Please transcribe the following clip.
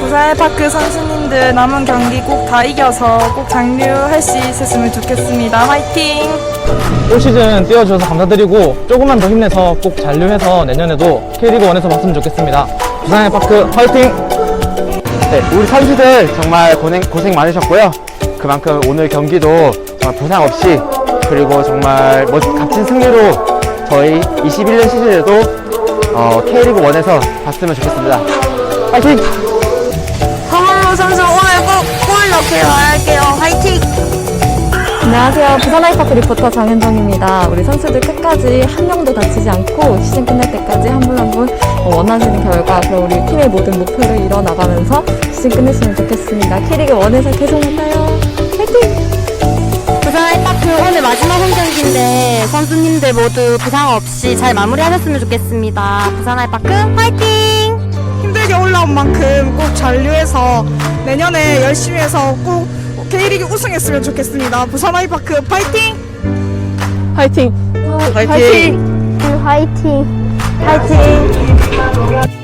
부산의 파크 선수님들 남은 경기 꼭 다 이겨서 꼭 장류할 수 있었으면 좋겠습니다. 화이팅! 올 시즌 뛰어주셔서 감사드리고 조금만 더 힘내서 꼭 잔류해서 내년에도 K리그 1에서 봤으면 좋겠습니다. 부산의 파크 화이팅! 네, 우리 선수들 정말 고생, 고생 많으셨고요. 그만큼 오늘 경기도 정말 부상 없이 그리고 정말 멋, 값진 승리로 저희 21년 시즌에도 어, K리그 1에서 봤으면 좋겠습니다. 파이팅! 황홀로 선수 오늘 꼭골 넣기를 바랄게요. 화이팅! 안녕하세요. 부산 아이파크 리포터 정현정입니다. 우리 선수들 끝까지 한 명도 다치지 않고 시즌 끝날 때까지 한 분 한 분 원하시는 결과 그리고 우리 팀의 모든 목표를 이뤄 나가면서 시즌 끝냈으면 좋겠습니다. K리그 1에서 계속 만나요. 홈 경기인데 선수님들 모두 부상 없이 잘 마무리하셨으면 좋겠습니다. 부산 아이파크 화이팅! 힘들게 올라온 만큼 꼭 잔류해서 내년에 열심히 해서 꼭 K리그 우승했으면 좋겠습니다. 부산 아이파크 파이팅! 화이팅! 화이팅! 화이팅! 화이팅!